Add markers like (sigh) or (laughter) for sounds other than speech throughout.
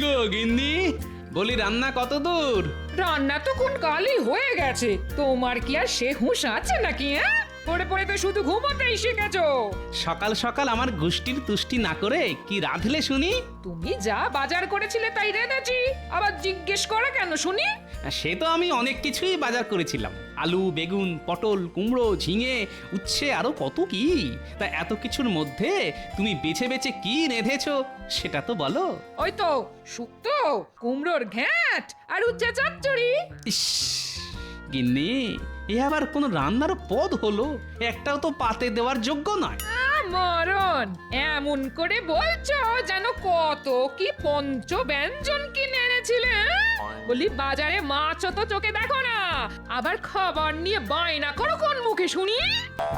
গো গিন্নি, বলি রান্না কত দূর? রান্না তো কোন কালই হয়ে গেছে। তোমার কি আর সে হুঁশ আছে নাকি হ্যাঁ? পড়ে পড়ে তো শুধু ঘুমোতেই শিখেছো। সকাল সকাল আমার গোষ্ঠীর তুষ্টি না করে কি রাঁধলে শুনি? তুমি যা বাজার করেছিলে তাই রেঁধেছি। আবার জিজ্ঞেস করে কেন শুনি? সে তো আমি অনেক কিছুই বাজার করেছিলাম। আলু বেগুন পটল কুমড়ো ঝিঙে উচ্ছে আরও কত কি? তা এত কিছুর মধ্যে তুমি বেছে বেছে কি রেঁধেছো সেটা তো বলো। ওই তো শুক্তো কুমড়োর ঘ্যাট আর উচ্চে চচ্চড়ি। ইস গিন্নি এ আবার কোনো রান্নার পদ হলো? একটাও তো পাতে দেওয়ার যোগ্য নয়। মরণ এমন করে বলছো যেন কত কি পঞ্চ ব্যঞ্জন কিনে এনেছিলে হ্যাঁ? বলি বাজারে মাছও তো চোখে দেখো না। আবার খাবার নিয়ে বায়না করো কোন মুখে শুনি?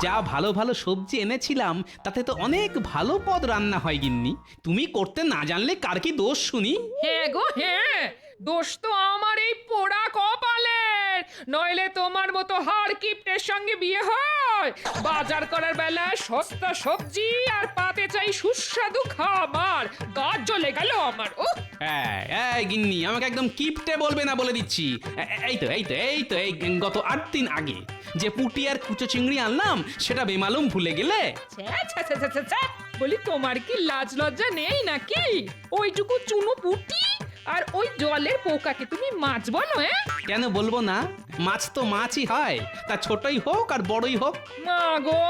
যা ভালো ভালো সবজি এনেছিলাম তাতে তো অনেক ভালো পদ রান্না হয় গিন্নি। তুমি করতে না জানলে কার কি দোষ শুনি? হ্যাঁ গো হ্যাঁ। দোষ তো আমার এই পোড়া কপালের নইলে তোমার মতো হার কিপ্টের সঙ্গে বিয়ে হয়। বাজার করার বেলা সস্তা সবজি আর পাতে চাই সুস্বাদু খাবার। গা জ্বলে গেল আমার ও হ্যাঁ এই গিন্নি আমাকে একদম কিপটে বলবে না বলে দিচ্ছি। এ- এ- এই তো এই তো এই তো এই গত আট দিন আগে যে পুটি আর কুচো চিংড়ি আনলাম সেটা বেমালুম ভুলে গেলে? ছ্যা, ছ্যা, ছ্যা, ছ্যা, ছ্যা, ছ্যা। বলি তোমার কি লাজ লজ্জা নেই নাকি? ওইটুকু চুনো পুটি আর ওই জলের পোকাকে তুমি মাছ বলো হ্যাঁ? কেন বলব না? মাছ তো মাছই হয় তা ছোটই হোক আর বড়ই হোক। মা গো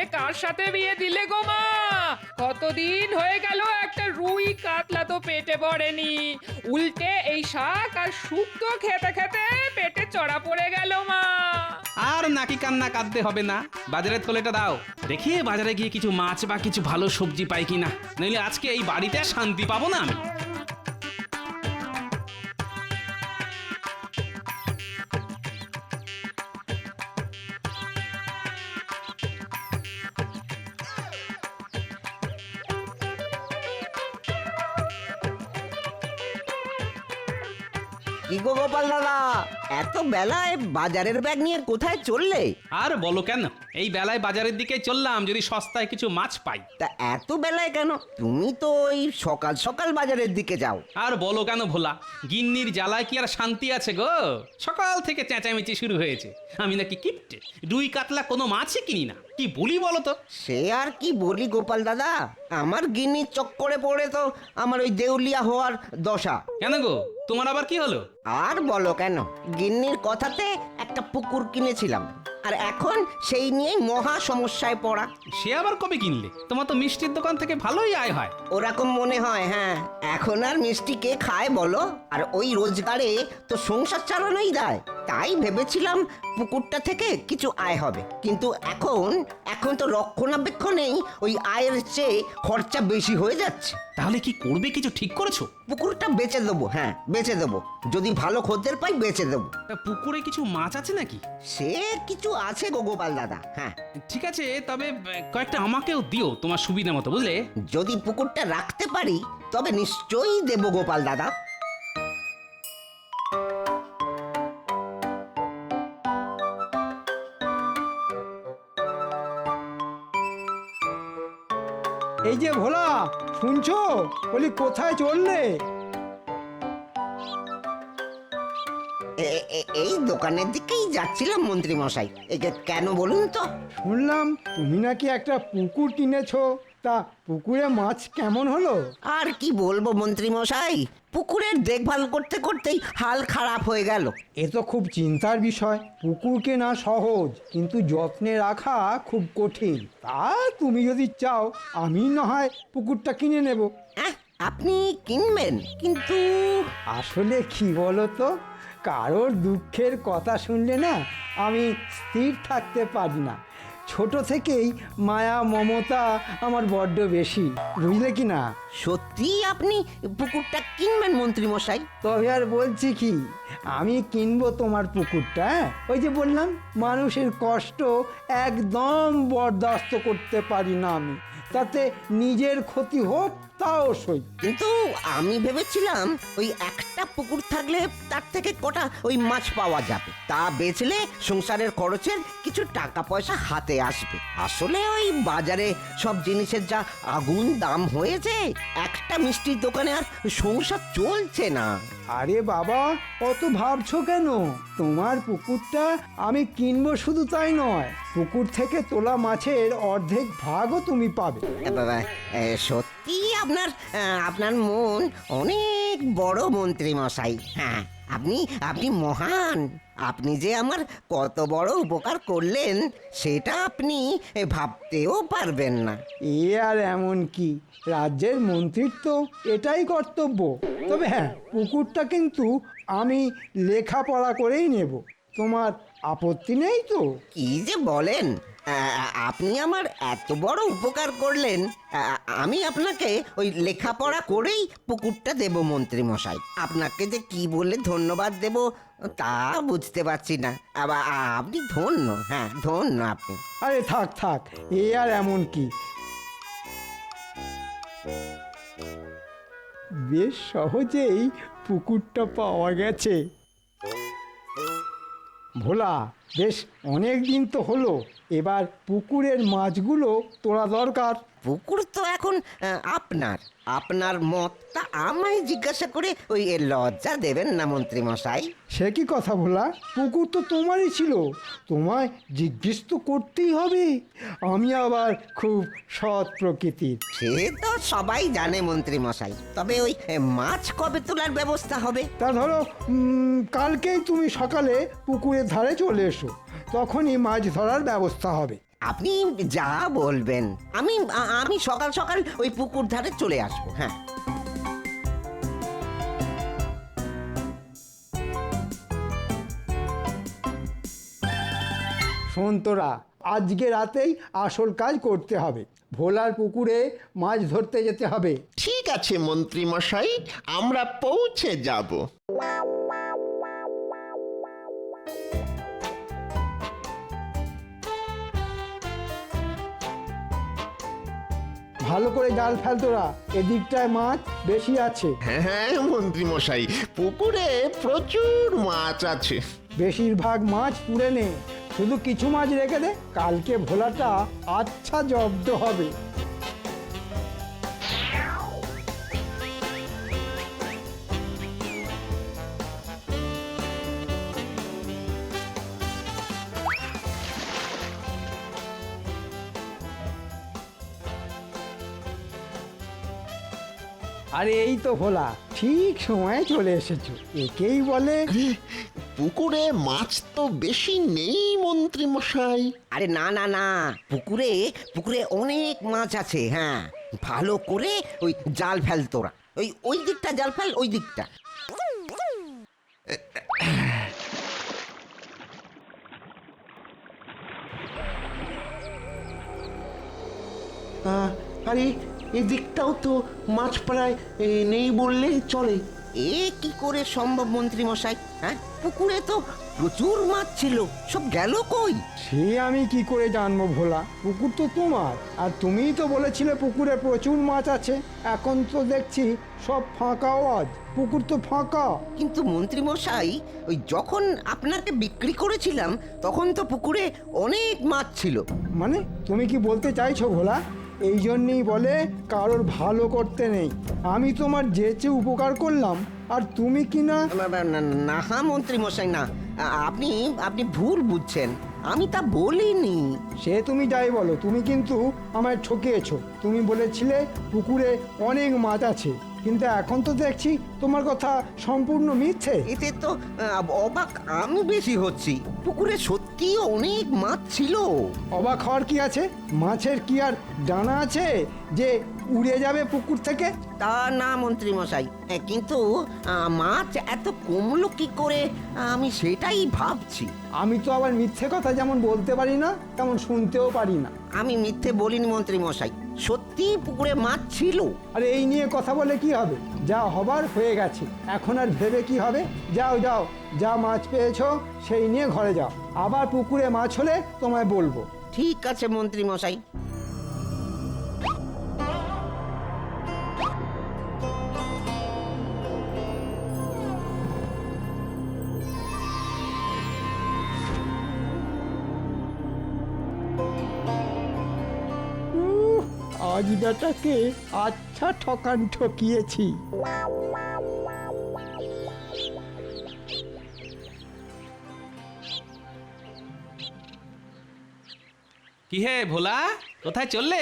এ কার সাথে বিয়ে দিলে গো মা? কতদিন হয়ে গেল একটা রুই কাতলা তো পেটে পড়েনি উল্টে এই শাক আর শুক্তো খেতে খেতে পেটে চড়া পড়ে গেল মা। আর নাকি কান্না কাঁদতে হবে না? বাজারে থলেটা দাও। দেখি বাজারে গিয়ে কিছু মাছ বা কিছু ভালো সবজি পাই কিনা। নইলে আজকে এই বাড়িতে শান্তি পাবো না আমি। কি গো গোপাল দাদা? এত বেলায় বাজারের ব্যাগ নিয়ে কোথায় চললে? আর বলো কেন? এই বেলায় বাজারের দিকে চললাম যদি সস্তায় কিছু মাছ পাই। তা এত বেলায় কেন? তুমি তো ওই সকাল সকাল বাজারের দিকে যাও। আর বলো কেন ভোলা গিন্নির জ্বালায় কি আর শান্তি আছে গো? সকাল থেকে চেঁচামেচি শুরু হয়েছে। আমি নাকি কিপটে দুই কাতলা কোনো মাছই কিনি না। কি বলি বলো তো? সে আর কি বলি গোপাল দাদা? আমার গিন্নির চক্করে পড়ে তো আমার ওই দেউলিয়া হওয়ার দশা। কেন গো? তোমার আবার কি হলো? আর বলো কেন? গিন্নির কথাতে একটা পুকুর কিনেছিলাম। আর এখন সেই নিয়েই মহা সমস্যায় পড়া। সে আবার কবে কিনলে? তোমার তো মিষ্টির দোকান থেকে ভালোই আয় হয়। ওরকম মনে হয় হ্যাঁ। এখন আর মিষ্টি কে খায় বলো? আর ওই রোজগারে তো সংসার চালানোই দেয়। তাই ভেবেছিলাম পুকুরটা থেকে কিছু আয় হবে। কিন্তু এখন এখন তো রক্ষণাবেক্ষণেই ওই আয়ের চেয়ে খরচা বেশি হয়ে যাচ্ছে। তাহলে কি করবে কিছু ঠিক করেছ? পুকুরটা বেচে দেবো হ্যাঁ বেচে দেবো। যদি ভালো খদ্দের পাই বেচে দেবো। তা পুকুরে কিছু মাছ আছে নাকি? সে কিছু আছে গো গোপাল দাদা হ্যাঁ। ঠিক আছে তবে আহ, কয়েকটা আমাকেও দিও তোমার সুবিধা মতো বুঝলে? যদি পুকুরটা রাখতে পারি তবে নিশ্চয়ই দেবো গোপাল দাদা। এই যে ভোলা শুনছো? বলি কোথায় চললে? এই দোকানের দিকেই যাচ্ছিলাম মন্ত্রী মশাই একে কেন বলুন তো? শুনলাম তুমি নাকি একটা পুকুর কিনেছো। তা পুকুরে মাছ কেমন হলো? আর কি বলব মন্ত্রী মশাই পুকুরের দেখভাল করতে করতেই হাল খারাপ হয়ে গেল। এ তো খুব চিন্তার বিষয়। পুকুর কেনা সহজ কিন্তু যত্নে রাখা খুব কঠিন। তা তুমি যদি চাও আমি না হয় পুকুরটা কিনে নেব। আহ, আপনি কিনবেন কিন্তু আসলে কি বলো তো কারোর দুঃখের কথা শুনলে না আমি স্থির থাকতে পারি না। ছোট থেকেই মায়া মমতা আমার বড্ড বেশি বুঝলে কি না? সত্যি আপনি পুকুরটা কিনবেন মন্ত্রী মশাই তবে আর বলছি কি আমি কিনবো তোমার পুকুরটা হ্যাঁ? ওই যে বললাম মানুষের কষ্ট একদম বরদাস্ত করতে পারি না আমি। তাতে নিজের ক্ষতি হোক, তাও সই। কিন্তু আমি ভেবেছিলাম ওই একটা পুকুর থাকলে তার থেকে কটা ওই মাছ পাওয়া যাবে। তা বেচলে সংসারের খরচের কিছু টাকা পয়সা হাতে আসবে। আসলে ওই বাজারে সব জিনিসের যা আগুন দাম হয়েছে, একটা মিষ্টির দোকানে আর সংসার চলছে না। আরে বাবা, অত ভাবছ কেন? তোমার পুকুরটা আমি কিনবো শুধু তাই নয়। পুকুর থেকে তোলা মাছের অর্ধেক ভাগও তুমি পাবে। সত্যি আপনার আপনার মন অনেক বড় মন্ত্রী মশাই হ্যাঁ আপনি আপনি মহান। আপনি যে আমার কত বড় উপকার করলেন সেটা আপনি ভাবতেও পারবেন না। এ আর এমন কি? রাজ্যের মন্ত্রীর তো এটাই কর্তব্য। তবে হ্যাঁ পুকুরটা কিন্তু আমি লেখাপড়া করেই নেব। তোমার আপত্তি নেই তো? কি যে বলেন? আপনি আমার এত বড় উপকার করলেন। আমি আপনাকে ওই লেখাপড়া করেই পুকুরটা দেব মন্ত্রী মশাই আপনাকে যে কি বলে ধন্যবাদ দেব, তা বুঝতে পারছি না। আবার আপনি ধন্য হ্যাঁ ধন্য আপনি। আরে থাক থাক, এ আর এমন কি? বেশ সহজেই পুকুরটা পাওয়া গেছে। ভোলা বেশ অনেক দিন তো হলো এবার পুকুরের মাছগুলো তোলা দরকার। পুকুর তো এখন আপনার। আপনার মতটা আমায় জিজ্ঞাসা করে ওই লজ্জা দেবেন না মন্ত্রী মশাই সে কি কথা ভোলা? পুকুর তো তোমারই ছিল। তোমায় জিজ্ঞেস তো করতেই হবে। আমি আবার খুব সৎ প্রকৃতির। সে তো সবাই জানে মন্ত্রী মশাই তবে ওই মাছ কবে তোলার ব্যবস্থা হবে? তা ধরো কালকেই তুমি সকালে পুকুরের ধারে চলে এসো। তখনই মাছ ধরার ব্যবস্থা হবে। আপনি যা বলবেন। আমি আমি সকাল সকাল ওই পুকুর ধারে চলে আসব হ্যাঁ। শোন তোরা আজকে রাতেই আসল কাজ করতে হবে। ভোলার পুকুরে মাছ ধরতে যেতে হবে। ঠিক আছে মন্ত্রী মশাই আমরা পৌঁছে যাব। ভালো করে জাল ফেল তোরা এদিকটায় মাছ বেশি আছে। হ্যাঁ হ্যাঁ মন্ত্রী মশাই পুকুরে প্রচুর মাছ আছে। বেশিরভাগ মাছ পুড়ে নে শুধু কিছু মাছ রেখে দে কালকে ভোলাটা আচ্ছা জব্দ হবে। আরে এই তো ভোলা ঠিক সময়ে চলে এসেছ। একেই বলে পুকুরে মাছ তো বেশি নেই মন্ত্রী মশাই আরে না না না পুকুরে পুকুরে অনেক মাছ আছে হ্যাঁ। ভালো করে ওই জাল ফেল তোরা। ওই ওই দিকটা জাল ফেল ওই দিকটা। আরে এদিকটাও তো মাছ প্রায় এ, নেই বললে চলে। এ কি করে সম্ভব মন্ত্রী মশাই হ্যাঁ? পুকুরে তো প্রচুর মাছ ছিল সব গেল কই? সে আমি কি করে জানব ভোলা? পুকুর তো তোমার আর তুমিই তো বলেছিলে পুকুরে প্রচুর মাছ আছে। এখন তো দেখছি সব ফাঁকা আওয়াজ পুকুর তো ফাঁকা। কিন্তু মন্ত্রী মশাই ওই যখন আপনাকে বিক্রি করেছিলাম তখন তো পুকুরে অনেক মাছ ছিল। মানে তুমি কি বলতে চাইছো ভোলা? এই জন্যেই বলে কারোর ভালো করতে নেই। আমি তোমার যেচে উপকার করলাম আর তুমি কি না? না, না, না, না হা মন্ত্রী মশাই না। আপনি আপনি ভুল বুঝছেন। আমি তা বলিনি। সে তুমি যাই বলো তুমি কিন্তু আমায় ঠকিয়েছো। তুমি বলেছিলে পুকুরে অনেক মাছ আছে। কিন্তু এখন তো দেখছি তোমার কথা সম্পূর্ণ মিথ্যে। এতে তো অবাক আমি বেশি হচ্ছি। পুকুরে সত্যি অনেক মাছ ছিল। অবাক হওয়ার কি আছে? মাছের কি আর ডানা আছে যে উড়ে যাবে পুকুর থেকে? তা না মন্ত্রী মশাই। কিন্তু মাছ এত কমলো কি করে? আমি সেটাই ভাবছি। আমি তো আবার মিথ্যে কথা যেমন বলতে পারি না তেমন শুনতেও পারি না। আমি মিথ্যে বলিনি মন্ত্রী মশাই। সত্যি পুকুরে মাছ ছিল? আর এই নিয়ে কথা বলে কি হবে? যা হবার হয়ে গেছে। এখন আর ভেবে কি হবে? যাও যাও যা মাছ পেয়েছ সেই নিয়ে ঘরে যাও। আবার পুকুরে মাছ হলে তোমায় বলব। ঠিক আছে মন্ত্রী মশাই কাজ আচ্ছা ঠকান ঠকিয়েছি। কি হে ভোলা কোথায় চললে?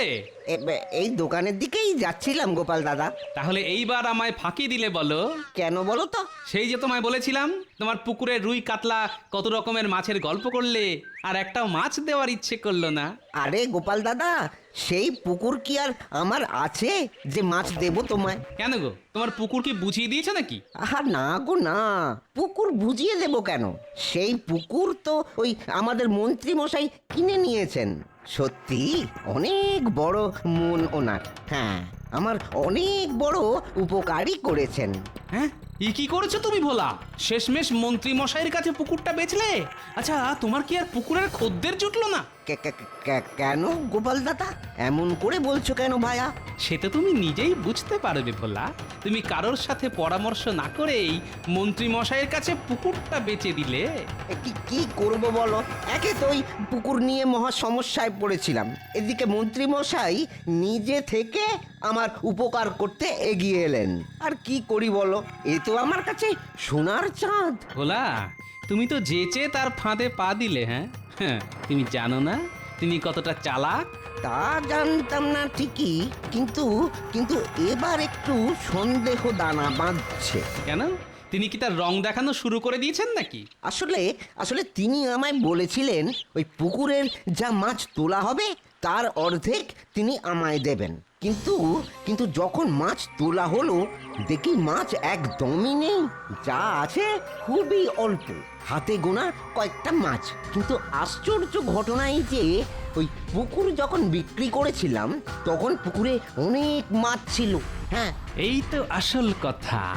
এ- এই দোকানের দিকেই যাচ্ছিলাম গোপাল দাদা। তাহলে এইবার আমায় ফাঁকি দিলে বলো। কেন বলো তো? সেই যে তোমায় বলেছিলাম তোমার পুকুরে রুই কাতলা কত রকমের মাছের গল্প করলে? আর একটাও মাছ দেওয়ার ইচ্ছে করল না। আরে গোপাল দাদা সেই পুকুর কি আর আমার আছে যে মাছ দেবো তোমায়? কেন গো? তোমার পুকুর কি বুঝিয়ে দিয়েছে নাকি? আহা না গো না। পুকুর বুঝিয়ে দেবো কেন? সেই পুকুর তো ওই আমাদের মন্ত্রী মশাই কিনে নিয়েছেন। সত্যি অনেক বড় মন ওনার। হ্যাঁ আমার অনেক বড় উপকারই করেছেন। হ্যাঁ? ই কি করেছ তুমি ভোলা? শেষমেশ মন্ত্রী মশাইয়ের কাছে পুকুরটা বেচলে? আচ্ছা তোমার কি আর পুকুরের খদ্দের জুটলো না? কেন গোপাল দাদা? এমন করে বলছো কেন ভায়া? সে তো তুমি নিজেই বুঝতে পারবে ভোলা। তুমি কারোর সাথে পরামর্শ না করেই মন্ত্রী মশাইয়ের কাছে পুকুরটা বেচে দিলে। এ কি কি করব বলো? একে তো ওই পুকুর নিয়ে মহা সমস্যায় পড়েছিলাম। এদিকে মন্ত্রী মশাই নিজে থেকে আমার উপকার করতে এগিয়ে এলেন। আর কি করি বলো? এ তো আমার কাছে সোনার চাঁদ। ভোলা তুমি তো যেচে তার ফাঁদে পা দিলে হ্যাঁ? হ্যাঁ তুমি জানো না? তিনি কতটা চালাক? তা জানতাম না ঠিকই কিন্তু কিন্তু এবার একটু সন্দেহ দানা বাঁধছে। কেন? তিনি কি তার রং দেখানো শুরু করে দিয়েছেন নাকি? আসলে আসলে তিনি আমায় বলেছিলেন ওই পুকুরের যা মাছ তোলা হবে তার অর্ধেক তিনি আমায় দেবেন। কিন্তু কিন্তু যখন মাছ তোলা হলো দেখি মাছ একদমই নেই যা আছে খুবই অল্প। হাতে গোনা কয়েকটা মাছ। কিন্তু আশ্চর্য ঘটনাই যে, ওই পুকুর যখন বিক্রি করেছিলাম, তখন পুকুরে অনেক মাছ ছিল। হ্যাঁ। এই তো আসল কথা।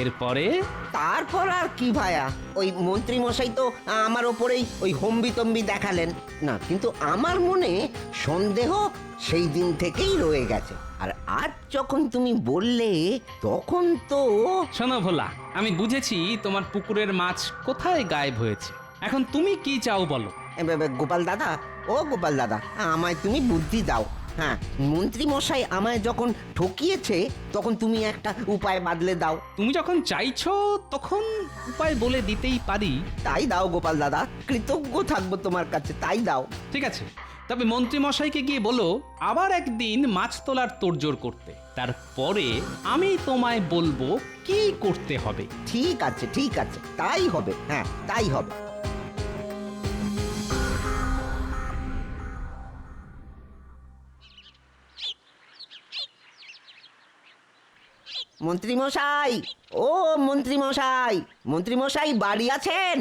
এরপরে? তারপর আর কি ভায়া? ওই মন্ত্রী মশাই তো আমার ওপরেই ওই হম্বি তম্বি দেখালেন। না কিন্তু আমার মনে সন্দেহ সেই দিন থেকেই রয়ে গেছে। আর আজ যখন তুমি বললে তখন তো শোনো ভোলা আমি বুঝেছি তোমার পুকুরের মাছ কোথায় গায়েব হয়েছে। এখন তুমি কি চাও বলো? এ, বে, বে, গোপাল দাদা ও গোপাল দাদা আমায় তুমি বুদ্ধি দাও। হ্যাঁ মন্ত্রী মশাই আমায় যখন ঠকিয়েছে তখন তুমি একটা উপায় বাদলে দাও। তুমি যখন চাইছো তখন উপায় বলে দিতেই পারি। তাই দাও গোপাল দাদা কৃতজ্ঞ থাকব তোমার কাছে তাই দাও। ঠিক আছে। তবে মন্ত্রী মশাইকে গিয়ে বলো আবার একদিন মাছ তোলার তোড়জোড় করতে। তারপরে আমি তোমায় বলব কি করতে হবে? ঠিক আছে ঠিক আছে তাই হবে হ্যাঁ তাই হবে। মন্ত্রী মশাই ও মন্ত্রীমশাই মন্ত্রীমশাই বাড়ি আছেন?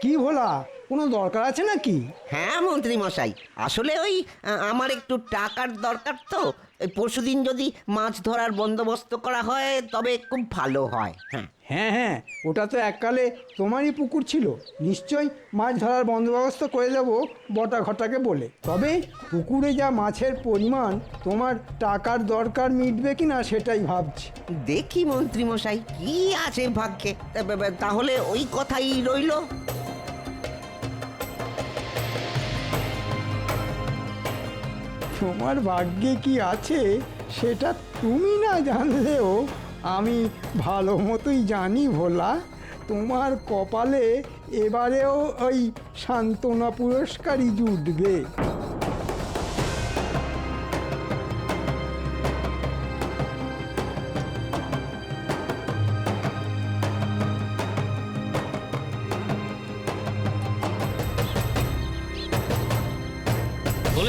কি ভোলা কোনো দরকার আছে নাকি? হ্যাঁ মন্ত্রীমশাই আসলে ওই আ, আমার একটু টাকার দরকার তো এই পরশুদিন যদি মাছ ধরার বন্দোবস্ত করা হয় তবে খুব ভালো হয়। হ্যাঁ। হ্যাঁ হ্যাঁ ওটা তো এককালে তোমারই পুকুর ছিল। নিশ্চয়ই মাছ ধরার বন্দোবস্ত করে দেবো বটা ঘটাকে বলে। তবে পুকুরে যা মাছের পরিমাণ তোমার টাকার দরকার মিটবে কি না সেটাই ভাবছি। দেখি মন্ত্রী মশাই কি আছে ভাগ্যে? তাহলে ওই কথাই রইল। তোমার ভাগ্যে কি আছে সেটা তুমি না জানলেও আমি ভালো মতোই জানি ভোলা। তোমার কপালে এবারেও ওই সান্ত্বনা পুরস্কারই জুটবে।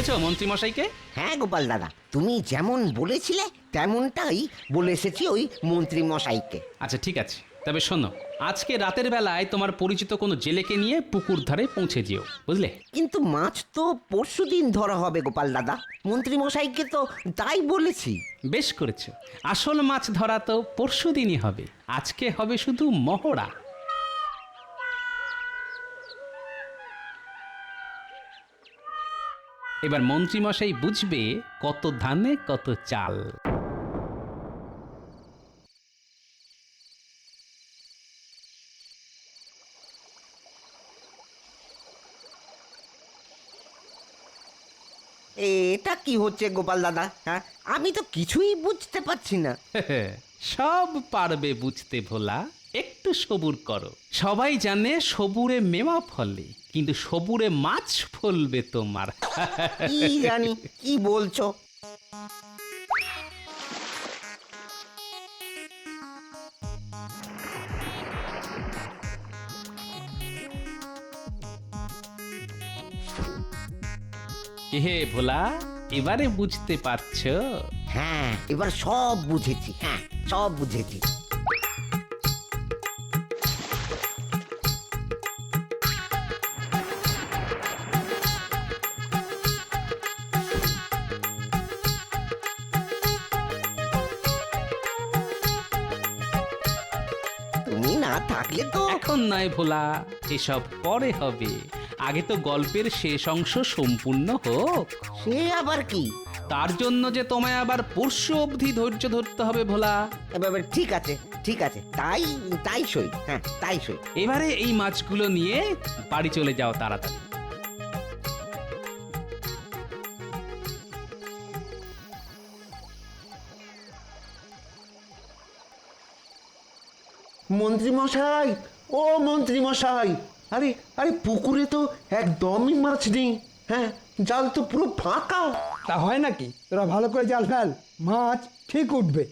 বলেছ মন্ত্রী মশাইকে হ্যাঁ গোপাল দাদা তুমি যেমন বলেছিলে তেমনটাই বলে এসেছি ওই মন্ত্রী মশাইকে আচ্ছা ঠিক আছে। তবে শোনো আজকে রাতের বেলায় তোমার পরিচিত কোনো জেলেকে নিয়ে পুকুর ধারে পৌঁছে যেও বুঝলে? কিন্তু মাছ তো পরশু দিন ধরা হবে গোপাল দাদা। মন্ত্রী মশাইকে তো তাই বলেছি। বেশ করেছ। আসল মাছ ধরা তো পরশু দিনই হবে। আজকে হবে শুধু মহড়া। এবার মন্ত্রীমশাই বুঝবে কত ধানে কত চাল। এটা কি হচ্ছে গোপাল দাদা? হ্যাঁ আমি তো কিছুই বুঝতে পারছি না। (laughs) সব পারবে বুঝতে ভোলা। একটু সবুর করো। সবাই জানে সবুরে মেওয়া ফলে কিন্তু সবুরে মাছ ফলবে তোমার। কি জানি কি বলছো? হে ভোলা এবারে বুঝতে পারছ? হ্যাঁ এবার সব বুঝেছি হ্যাঁ সব বুঝেছি। এখন নয় ভোলা এসব পরে হবে। আগে তো গল্পের শেষ অংশ সম্পূর্ণ হোক। সে আবার কি? তার জন্য যে তোমায় আবার পরশু অবধি ধৈর্য ধরতে হবে ভোলা। এবার ঠিক আছে ঠিক আছে তাই তাই সই হ্যাঁ তাই সই। এবারে এই মাছগুলো নিয়ে বাড়ি চলে যাও তাড়াতাড়ি। মন্ত্রী মশাই ও মন্ত্রী মশাই, আরে আরে পুকুরে তো একদমই মাছ নেই হ্যাঁ জাল তো পুরো ফাঁকা। তা হয় নাকি? তোরা ভালো করে জাল ফেল, মাছ ঠিক উঠবে।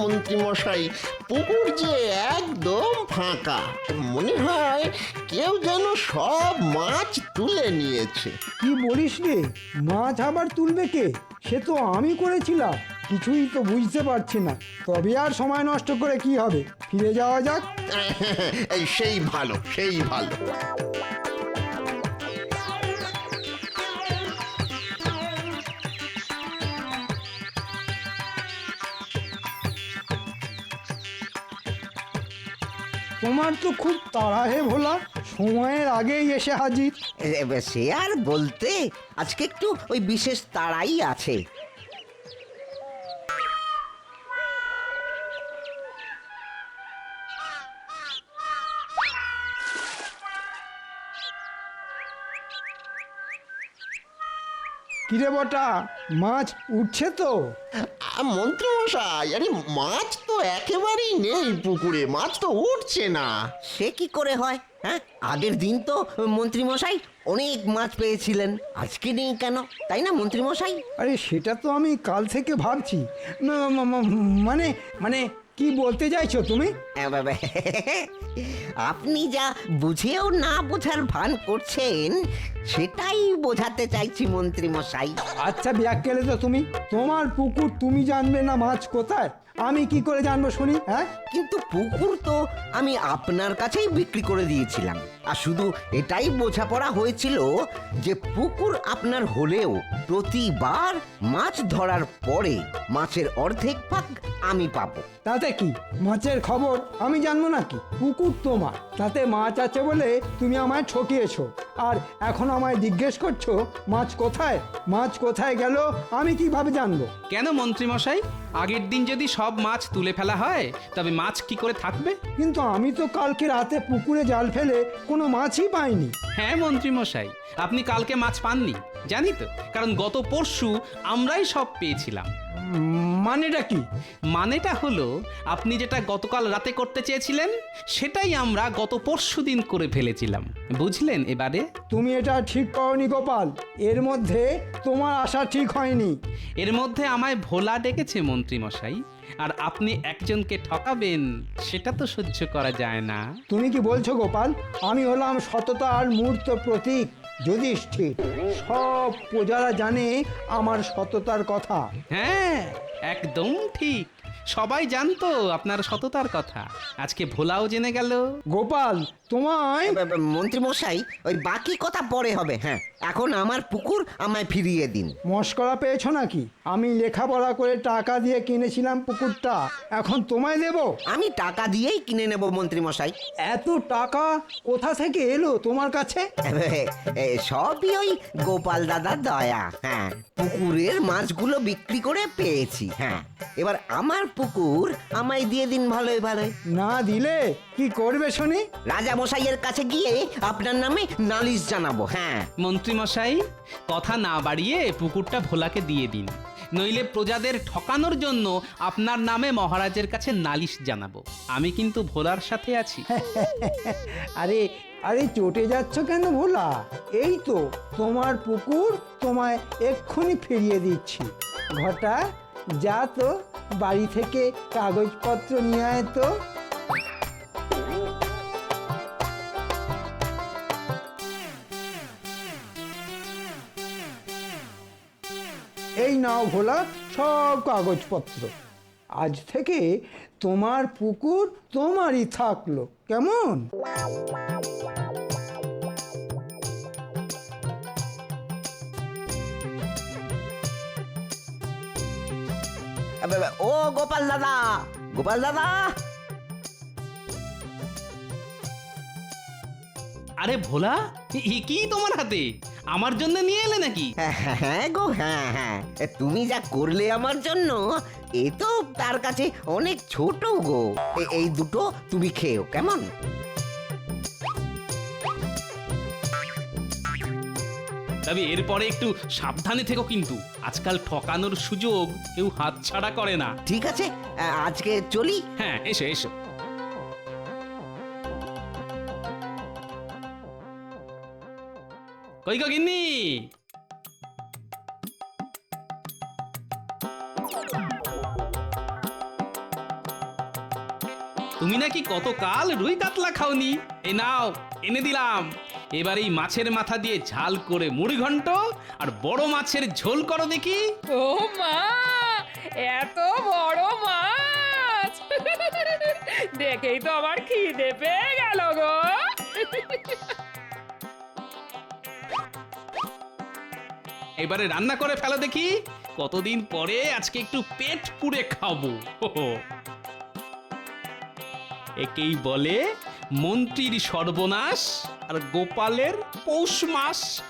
না মন্ত্রী মশাই পুকুর যে একদম ফাঁকা মনে হয় কেউ যেন সব মাছ তুলে নিয়েছে। কি বলিস রে? মাছ আবার তুলবে কে? সে তো আমি করেছিলাম কিছুই তো বুঝতে পারছি না। তবে আর সময় নষ্ট করে কি হবে? ফিরে যাওয়া যাক। (laughs) সেই ভালো সেই ভালো। তোমার তো খুব তাড়া হে ভোলা। সময়ের আগেই এসে হাজির। এ- সে আর বলতে আজকে একটু ওই বিশেষ তাড়াই আছে। কিরে বটা মাছ উঠছে তো? মন্ত্রী মশাই আরে মাছ তো একেবারেই নেই পুকুরে মাছ তো উঠছে না। সে কি করে হয় হ্যাঁ? আগের দিন তো মন্ত্রী মশাই অনেক মাছ পেয়েছিলেন আজকে নেই কেন? তাই না মন্ত্রী মশাই আরে সেটা তো আমি কাল থেকে ভাবছি। না- মানে মানে কি বলতে চাইছো তুমি? আপনি যা বুঝেও না বোঝার ভান করছেন সেটাই বোঝাতে চাইছি মন্ত্রী মশাই। আচ্ছা ব্যাককেলে তো তুমি। তোমার পুকুর তুমি জানবে না মাছ কোথায়। আমি কি করে জানব শুনি হ্যাঁ? কিন্তু পুকুর তো আমি আপনার কাছেই বিক্রি করে দিয়েছিলাম। আর শুধু এটাই বোঝাপড়া হয়েছিল যে পুকুর আপনার হলেও প্রতিবার মাছ ধরার পরে মাছের অর্ধেক ভাগ আমি পাবো। তাতে কি? মাছের খবর আমি জানব নাকি? পুকুর তোমার তাতে মাছ আছে বলে তুমি আমায় ঠকিয়েছো। আর এখন আমায় জিজ্ঞেস করছ মাছ কোথায়? মাছ কোথায় গেল আমি কীভাবে জানব? কেন মন্ত্রী মশাই আগের দিন যদি সব মাছ তুলে ফেলা হয় তবে মাছ কি করে থাকবে? কিন্তু আমি তো কালকে রাতে পুকুরে জাল ফেলে কোনো মাছই পাইনি। হ্যাঁ মন্ত্রী মশাই আপনি কালকে মাছ পাননি। জানি তো কারণ গত পরশু আমরাই সব পেয়েছিলাম। মানেটা কি? মানেটা হলো আপনি যেটা গতকাল রাতে করতে চেয়েছিলেন সেটাই আমরা গত পরশু দিন করে ফেলেছিলাম। বুঝলেন এবারে? তুমি এটা ঠিক করনি গোপাল। এর মধ্যে তোমার আশা ঠিক হয়নি। এর মধ্যে আমায় ভোলা ডেকেছে মন্ত্রী মশাই আর আপনি একজনকে ঠকাবেন সেটা তো সহ্য করা যায় না। তুমি কি বলছো গোপাল? আমি হলাম সততার মূর্ত প্রতীক। যুধিষ্ঠির সব প্রজারা জানে আমার সততার কথা। হ্যাঁ একদম ঠিক। সবাই জানতো আপনার সততার কথা। আজকে ভোলাও জেনে গেল। গোপাল তোমায় মন্ত্রী মশাই ওই বাকি কথা পরে হবে হ্যাঁ। এখন আমার পুকুর আমায় ফিরিয়ে দিন। মস্করা পেয়েছ নাকি? আমি লেখাপড়া করে টাকা দিয়ে কিনেছিলাম পুকুরটা। এখন তোমায় দেব? আমি টাকা দিয়েই কিনে নেব মন্ত্রী মশাই এত টাকা কোথা থেকে এলো তোমার কাছে? এ, সবই ওই গোপাল দাদার দয়া হ্যাঁ। পুকুরের মাছগুলো বিক্রি করে পেয়েছি হ্যাঁ। এবার আমার পুকুর আমায় দিয়ে দিন ভালোই ভালোই না দিলে কি করবে শুনি? রাজা মশাইয়ের কাছে গিয়ে আপনার নামে নালিশ জানাব হ্যাঁ। মন্ত্রীমশাই কথা না বাড়িয়ে পুকুরটা ভোলাকে দিয়ে দিন। নইলে প্রজাদের ঠকানোর জন্য আপনার নামে মহারাজের কাছে নালিশ জানাব। আমি কিন্তু ভোলার সাথে আছি। (laughs) আরে আরে চটে যাচ্ছ কেন ভোলা? এই তো তোমার পুকুর তোমায় এক্ষুনি ফিরিয়ে দিচ্ছি। ঘটা যা তো বাড়ি থেকে কাগজপত্র নিয়ে আয় তো। নাও ভোলা সব কাগজপত্র। আজ থেকে তোমার পুকুর তোমারই থাকল কেমন? ও গোপাল দাদা গোপাল দাদা। আরে ভোলা এ কি তোমার হাতে? আমার জন্য নিয়ে এলে নাকি? হ্যাঁ, হ্যাঁ গো হ্যাঁ হ্যাঁ। তুমি যা করলে আমার জন্য এ তো তার কাছে অনেক ছোট গো। এ- এই দুটো তুমি খেও কেমন? তবে এরপরে একটু সাবধানে থেকো কিন্তু। আজকাল ঠকানোর সুযোগ কেউ হাতছাড়া করে না। ঠিক আছে আ, আজকে চলি। হ্যাঁ এসো এসো। কই গো গিন্নি? তুমি নাকি কত কাল রুই কাতলা খাওনি? এ নাও, এনে দিলাম। এবার এই মাছের মাথা দিয়ে ঝাল করে মুড়ি ঘন্ট আর বড় মাছের ঝোল করো দেখি। ও মা, এত বড় মাছ! (laughs) দেখেই তো আমার খিদে পেয়ে গেল গো। (laughs) এবারে রান্না করে ফেলো দেখি। কতদিন পরে আজকে একটু পেট পুড়ে খাব। (laughs) একেই বলে মন্ত্রীর সর্বনাশ আর গোপালের পৌষ মাস।